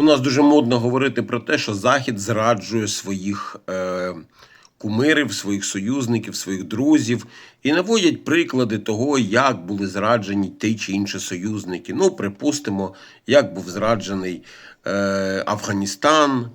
У нас дуже модно говорити про те, що Захід зраджує своїх е, кумирів, своїх союзників, своїх друзів і наводять приклади того, як були зраджені ті чи інші союзники. Ну, припустимо, як був зраджений е, Афганістан,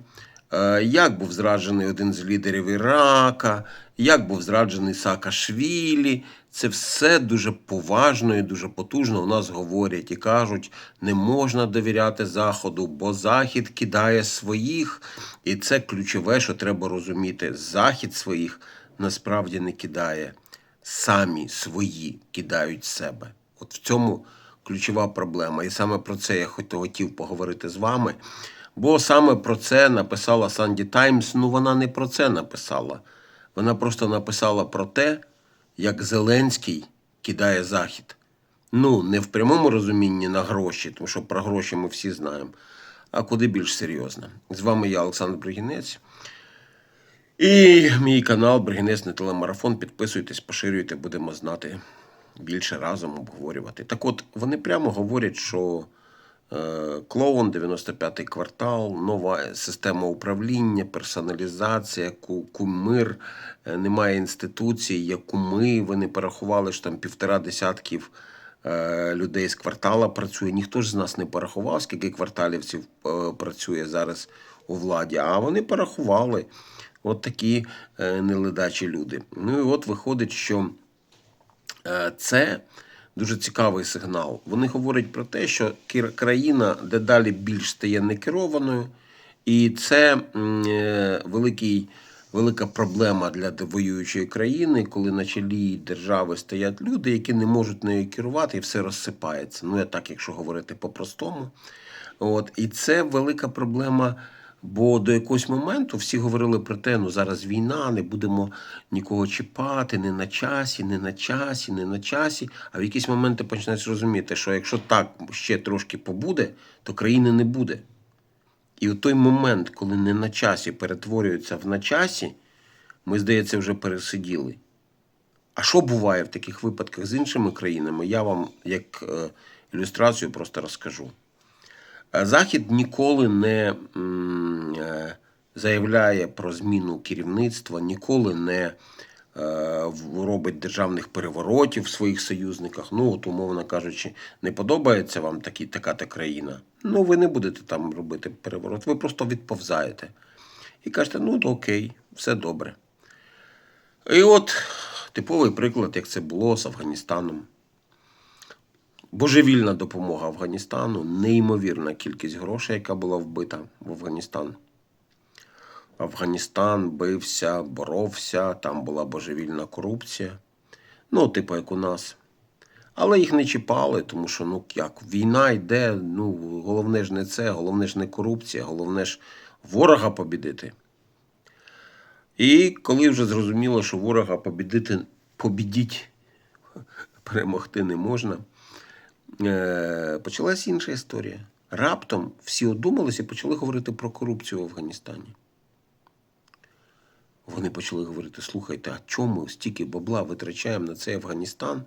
як був зраджений один з лідерів Ірака, як був зраджений Саакашвілі. Це все дуже поважно і дуже потужно у нас говорять і кажуть, не можна довіряти Заходу, бо Захід кидає своїх. І це ключове, що треба розуміти. Захід своїх насправді не кидає. Самі свої кидають себе. От в цьому ключова проблема. І саме про це я хот- хотів поговорити з вами. Бо саме про це написала Санді Таймс. Ну, вона не про це написала. Вона просто написала про те, як Зеленський кидає Захід. Ну, не в прямому розумінні на гроші, тому що про гроші ми всі знаємо, а куди більш серйозно. З вами я, Олександр Бригінець. І мій канал Бригінець на телемарафон. Підписуйтесь, поширюйте, будемо знати більше разом обговорювати. Так от, вони прямо говорять, що клоун, 95-й квартал, нова система управління, персоналізація, кумир, е, немає інституцій, є куми. Вони порахували, що там півтора десятків е, людей з квартала працює. Ніхто ж з нас не порахував, скільки кварталівців е, працює зараз у владі. А вони порахували. От такі е, неледачі люди. Ну і от виходить, що е, це дуже цікавий сигнал. Вони говорять про те, що країна дедалі більш стає некерованою, і це е, великий, велика проблема для воюючої країни, коли на чолі держави стоять люди, які не можуть нею керувати, і все розсипається. Ну, я так, якщо говорити по-простому. От, і це велика проблема. Бо до якогось моменту всі говорили про те, ну зараз війна, не будемо нікого чіпати, не на часі, не на часі, не на часі. А в якісь моменти починаєш розуміти, що якщо так ще трошки побуде, то країни не буде. І у той момент, коли не на часі перетворюється в на часі, ми, здається, вже пересиділи. А що буває в таких випадках з іншими країнами, я вам як е, ілюстрацію просто розкажу. Е, Захід ніколи не е, заявляє про зміну керівництва, ніколи не е, робить державних переворотів в своїх союзниках. Ну, от, умовно кажучи, не подобається вам такі, така та країна. Ну, ви не будете там робити переворот, ви просто відповзаєте. І кажете, ну то окей, все добре. І от типовий приклад, як це було з Афганістаном. Божевільна допомога Афганістану, неймовірна кількість грошей, яка була вбита в Афганістан. Афганістан бився, боровся, там була божевільна корупція. Ну, типу, як у нас. Але їх не чіпали, тому що ну як війна йде, ну головне ж не це, головне ж не корупція, головне ж ворога побідити. І коли вже зрозуміло, що ворога побідити, побідіть, перемогти не можна, е, почалась інша історія. Раптом всі одумалися і почали говорити про корупцію в Афганістані. Вони почали говорити: слухайте, а чому стільки бабла витрачаємо на цей Афганістан,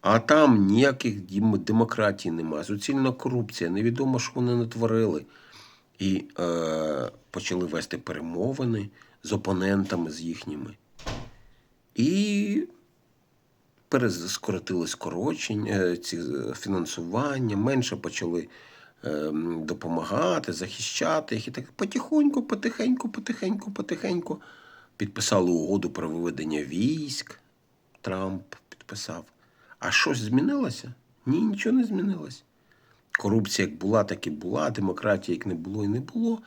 а там ніяких демократій немає, суцільна корупція, невідомо, що вони натворили. І е, почали вести перемовини з опонентами з їхніми. І скоротили скорочення, е, ці е, фінансування, менше почали е, допомагати, захищати їх. І так потихоньку, потихеньку, потихеньку, потихеньку підписали угоду про виведення військ. Трамп підписав. А щось змінилося? Ні, нічого не змінилось. Корупція як була, так і була, демократії як не було і не було.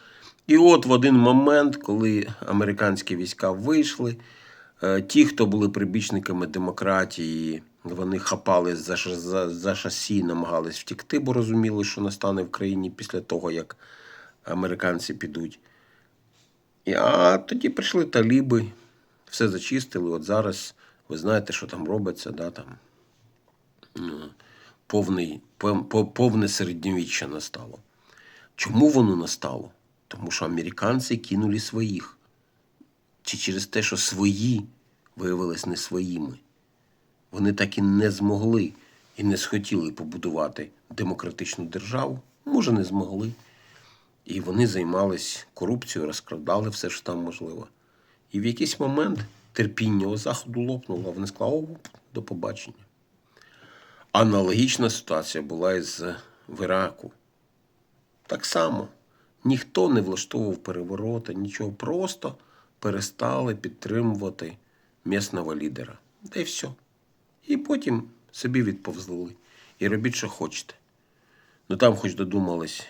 І от в один момент, коли американські війська вийшли, ті, хто були прибічниками демократії, вони хапали за, за, за шасі, намагались втікти, бо розуміли, що настане в країні після того, як американці підуть. А тоді прийшли таліби, все зачистили. От зараз ви знаєте, що там робиться, да, там повний, пов- пов- повне середньовіччя настало. Чому воно настало? Тому що американці кинули своїх. Чи через те, що свої виявилися не своїми. Вони так і не змогли і не схотіли побудувати демократичну державу. Може, не змогли. І вони займались корупцією, розкрадали все, що там можливо. І в якийсь момент терпіння у заходу лопнуло, вони сказали, о, до побачення. Аналогічна ситуація була і з в Іраку. Так само ніхто не влаштовував перевороти, нічого, просто перестали підтримувати місного лідера. Та й все. І потім собі відповзли. І робіть, що хочете. Ну там хоч додумались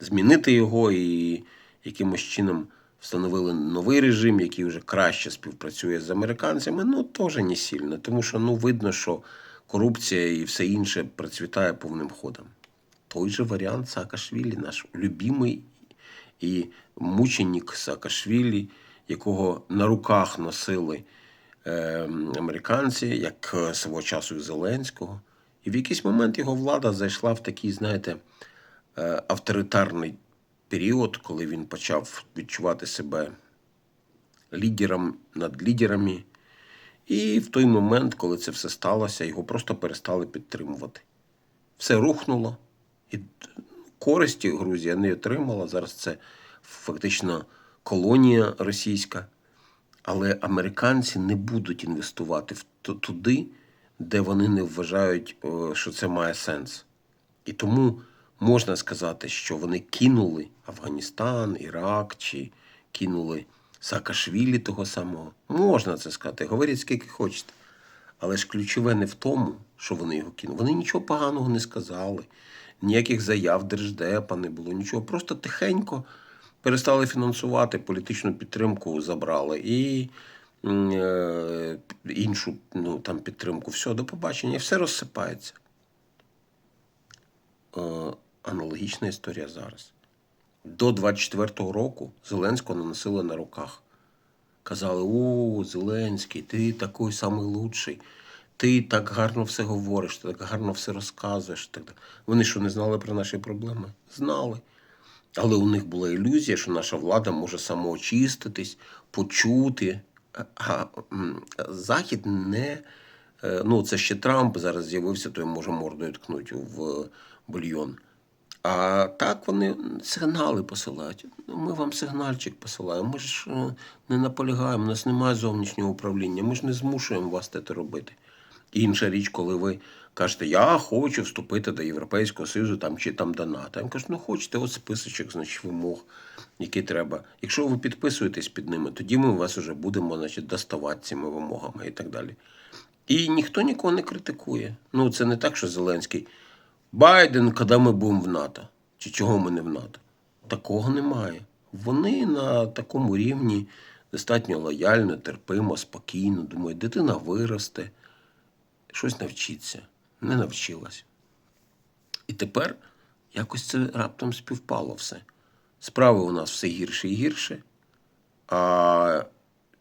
змінити його і якимось чином встановили новий режим, який вже краще співпрацює з американцями, ну теж не сильно, тому що ну, видно, що корупція і все інше процвітає повним ходом. Той же варіант Саакашвілі, наш любимий і мученик Саакашвілі, якого на руках носили е, американці, як е, свого часу Зеленського. І в якийсь момент його влада зайшла в такий, знаєте, е, авторитарний період, коли він почав відчувати себе лідером над лідерами. І в той момент, коли це все сталося, його просто перестали підтримувати. Все рухнуло, і користі Грузія не отримала. Зараз це фактично колонія російська. Але американці не будуть інвестувати туди, де вони не вважають, е, що це має сенс. І тому можна сказати, що вони кинули Афганістан, Ірак чи кинули Саакашвілі того самого. Можна це сказати, говоріть скільки хочете. Але ж ключове не в тому, що вони його кинули. Вони нічого поганого не сказали, ніяких заяв Держдепа не було, нічого. Просто тихенько перестали фінансувати, політичну підтримку забрали і е, іншу ну, там, підтримку. Все, до побачення, і все розсипається. Е, аналогічна історія зараз. До 24-го року Зеленського наносили на руках. Казали: о, Зеленський, ти такий самий лучший, ти так гарно все говориш, ти так гарно все розказуєш. Вони що не знали про наші проблеми? Знали. Але у них була ілюзія, що наша влада може самоочиститись, почути. А Захід не. е, Ну, це ще Трамп зараз з'явився, то може мордою ткнуть в бульйон. А так вони сигнали посилають. Ну, Ми вам сигнальчик посилаємо. Ми ж е, не наполягаємо, у нас немає зовнішнього управління, ми ж не змушуємо вас це робити. Інша річ, коли ви кажете, я хочу вступити до Європейського Союзу там, чи там до НАТО. Я вам кажу, ну хочете, от списочок значить, вимог, які треба. Якщо ви підписуєтесь під ними, тоді ми вас вже будемо значить, доставати цими вимогами і так далі. І ніхто нікого не критикує. Ну, це не так, що Зеленський. Байден, коли ми будемо в НАТО? Чи чого ми не в НАТО? Такого немає. Вони на такому рівні достатньо лояльно, терпимо, спокійно. Думають, дитина виросте, щось навчиться. Не навчилась. І тепер якось це раптом співпало все. Справи у нас все гірше і гірше, а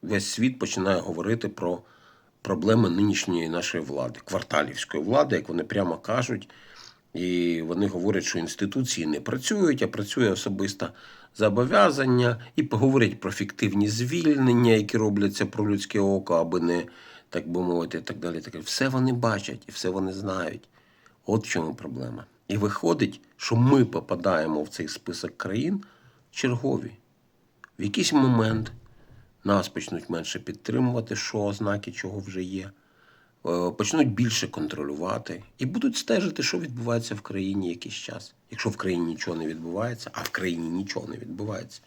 весь світ починає говорити про проблеми нинішньої нашої влади, кварталівської влади, як вони прямо кажуть. І вони говорять, що інституції не працюють, а працює особисте зобов'язання, і поговорять про фіктивні звільнення, які робляться про людське око, аби не, так би мовити, і так далі. Так. Все вони бачать і все вони знають. От в чому проблема. І виходить, що ми попадаємо в цей список країн чергові. В якийсь момент нас почнуть менше підтримувати, що ознаки чого вже є. Е, Почнуть більше контролювати і будуть стежити, що відбувається в країні якийсь час. Якщо в країні нічого не відбувається, а в країні нічого не відбувається.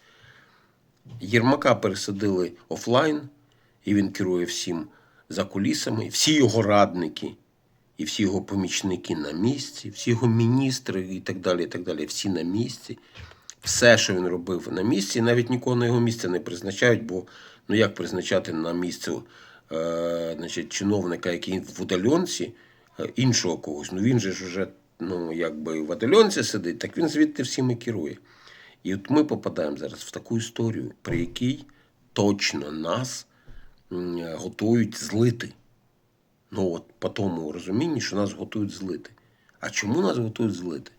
Єрмака пересадили офлайн, і він керує всім за кулісами, всі його радники і всі його помічники на місці, всі його міністри і так далі, і так далі, всі на місці. Все, що він робив на місці, навіть нікого на його місце не призначають, бо ну як призначати на місце е, значить, чиновника, який в удаленці, е, іншого когось. Ну він же ж вже ну, якби в удаленці сидить, так він звідти всім і керує. І от ми попадаємо зараз в таку історію, при якій точно нас готують злити. Ну от по тому розумінні, що нас готують злити. А чому нас готують злити?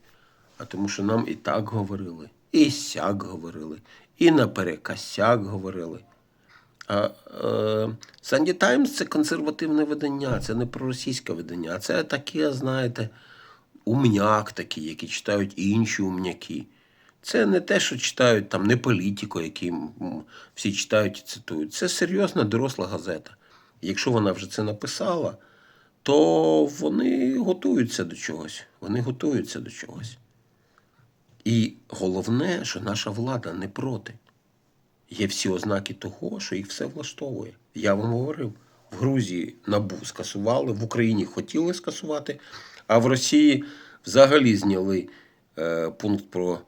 А тому, що нам і так говорили, і сяк говорили, і наперекосяк говорили. А е, Sunday Times це консервативне видання, це не проросійське видання, це таке, знаєте, умняк такий, які читають інші умняки. Це не те, що читають там, не політико, який всі читають і цитують. Це серйозна доросла газета. Якщо вона вже це написала, то вони готуються до чогось. Вони готуються до чогось. І головне, що наша влада не проти. Є всі ознаки того, що їх все влаштовує. Я вам говорив, в Грузії набу скасували, в Україні хотіли скасувати, а в Росії взагалі зняли е, пункт про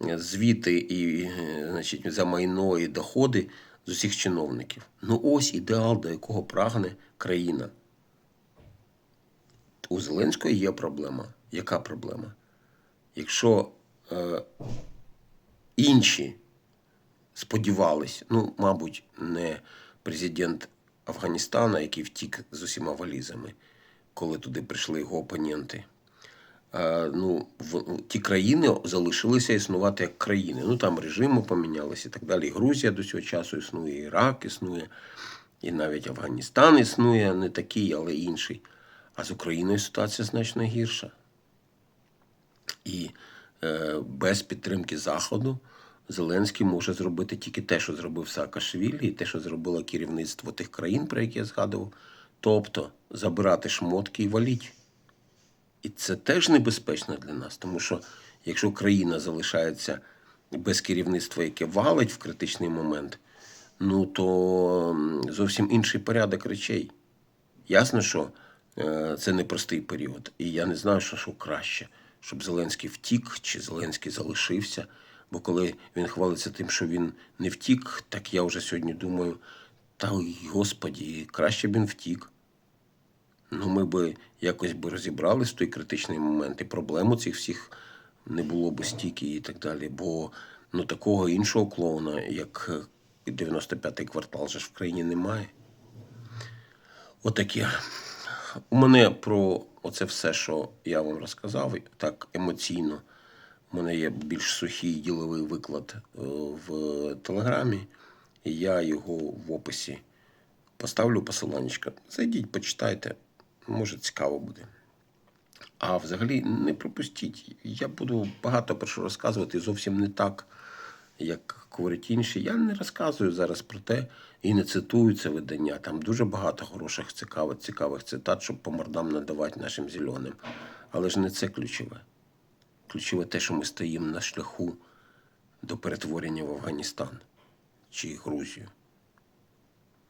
звіти і е, значить, за майно і доходи з усіх чиновників. Ну ось ідеал, до якого прагне країна. У Зеленського є проблема. Яка проблема? Якщо е, інші сподівались, ну, мабуть, не президент Афганістана, який втік з усіма валізами, коли туди прийшли його опоненти. А, ну, в, ті країни залишилися існувати як країни. Ну там режими помінялися і так далі. І Грузія до цього часу існує, і Ірак існує, і навіть Афганістан існує, не такий, але інший. А з Україною ситуація значно гірша. І е, без підтримки Заходу Зеленський може зробити тільки те, що зробив Саакашвілі, і те, що зробило керівництво тих країн, про які я згадував. Тобто забирати шмотки і валіть. І це теж небезпечно для нас, тому що якщо країна залишається без керівництва, яке валить в критичний момент, ну то зовсім інший порядок речей. Ясно, що е, це непростий період. І я не знаю, що, що краще, щоб Зеленський втік чи Зеленський залишився. Бо коли він хвалиться тим, що він не втік, так я вже сьогодні думаю, та ой, господі, краще б він втік. Ну, ми би якось би розібрались в той критичний момент, і проблему цих всіх не було б стільки і так далі. Бо ну, такого іншого клоуна, як е, 95-й квартал, же ж в країні немає. Отаке. У мене про оце все, що я вам розказав, так емоційно. У мене є більш сухий діловий виклад е, в Телеграмі, і я його в описі поставлю посиланнячка. Зайдіть, почитайте, може цікаво буде. А взагалі не пропустіть. Я буду багато про що розказувати зовсім не так, як говорять інші. Я не розказую зараз про те і не цитую це видання. Там дуже багато хороших, цікавих, цікавих цитат, щоб по мордам надавати нашим зеленим. Але ж не це ключове. Ключове те, що ми стоїмо на шляху до перетворення в Афганістан чи Грузію.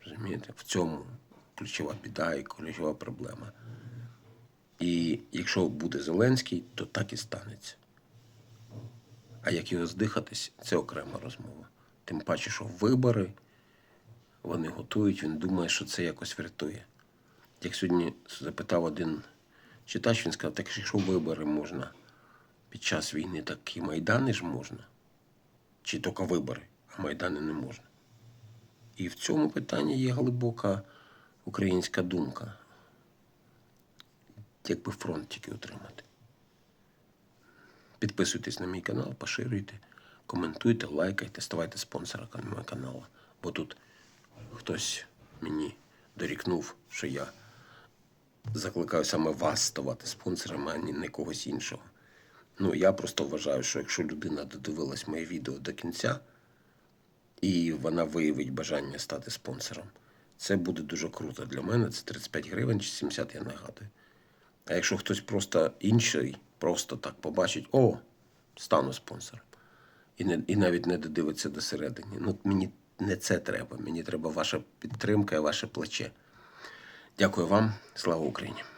Розумієте? В цьому ключова біда і ключова проблема. І якщо буде Зеленський, то так і станеться. А як його здихатись, це окрема розмова. Тим паче, що вибори вони готують, він думає, що це якось врятує. Як сьогодні запитав один читач, він сказав, так якщо вибори можна під час війни, так і майдани ж можна. Чи тільки вибори, а майдани не можна. І в цьому питанні є глибока українська думка. Якби фронт тільки отримати. Підписуйтесь на мій канал, поширюйте, коментуйте, лайкайте, ставайте спонсором мого каналу. Бо тут хтось мені дорікнув, що я закликаю саме вас ставати спонсором, а не когось іншого. Ну, я просто вважаю, що якщо людина додивилась моє відео до кінця, і вона виявить бажання стати спонсором, це буде дуже круто. Для мене це 35 гривень чи 70, я нагадую. А якщо хтось просто інший, просто так побачить, о, стану спонсором. І, не, і навіть не додивиться до середини. Ну, мені не це треба. Мені треба ваша підтримка і ваше плече. Дякую вам. Слава Україні!